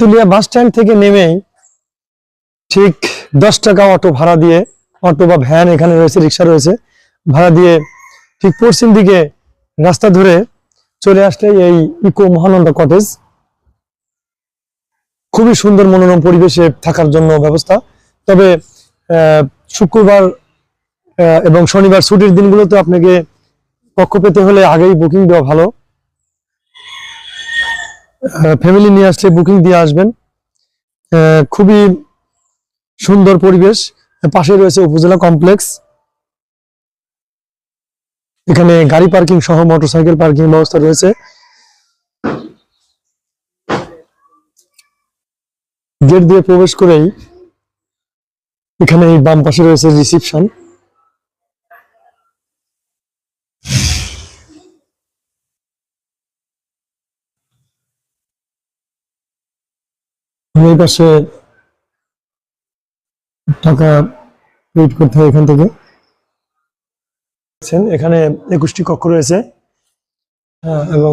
তুলিয়া bus stand থেকে নেমেই ঠিক দশ টাকা অটো ভাড়া দিয়ে, অটো বা ভ্যান এখানে রয়েছে, রিক্সা রয়েছে, ভাড়া দিয়ে ঠিক পশ্চিম দিকে রাস্তা ধরে চলে আসলে এই ইকো মহানন্দা কটেজ। খুবই সুন্দর মনোরম পরিবেশে থাকার জন্য ব্যবস্থা। তবে শুক্রবার এবং শনিবার ছুটির দিনগুলোতে আপনাকে পক্ষ পেতে হলে আগেই বুকিং দেওয়া ভালো। ফ্যামিলি নিয়ে আসলে বুকিং দিয়ে আসবেন। খুবই সুন্দর পরিবেশ। পাশে রয়েছে উপজেলা কমপ্লেক্স এখানে গাড়ি পার্কিং সহ মোটরসাইকেল পার্কিং ব্যবস্থা রয়েছে। গেট দিয়ে প্রবেশ করেই এখানে বাম পাশে রয়েছে রিসিপশন এই পাশে টাকা পেড করতে হয় এখান থেকে। এখানে একুশটি কক্ষ রয়েছে এবং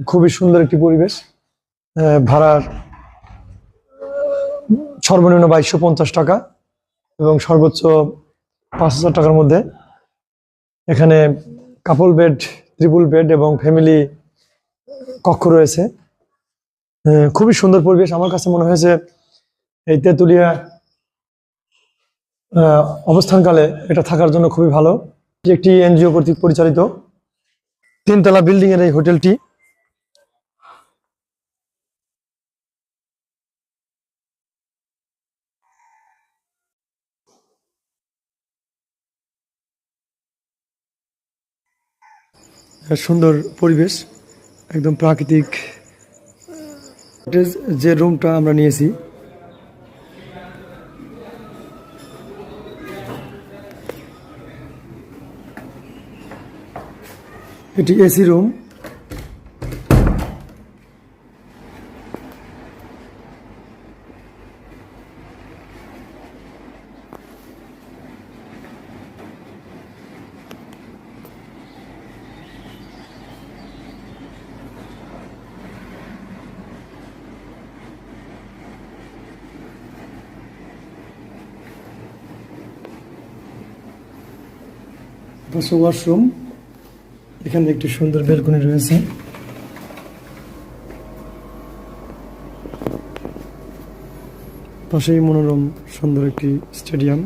খুবই সুন্দর একটি পরিবেশ ভাড়ার সর্বনিম্ন বাইশশো পঞ্চাশ টাকা এবং সর্বোচ্চ পাঁচ হাজার টাকার মধ্যে। এখানে কাপল বেড ট্রিপল বেড এবং ফ্যামিলি কক্ষ রয়েছে। খুবই সুন্দর পরিবেশ। আমার কাছে মনে হয়েছে এই তেঁতুলিয়া অবস্থানকালে এটা থাকার জন্য খুবই ভালো। একটি এনজিও কর্তৃক পরিচালিত। তিনতলা বিল্ডিং এর এই হোটেলটি। সুন্দর পরিবেশ, একদম প্রাকৃতিক যে রুমটা আমরা নিয়েছি। এটি এসি রুম ওয়াশরুম। এখানে একটি সুন্দর বেলকনি রয়েছে। পাশেই মনোরম সুন্দর একটি স্টেডিয়াম।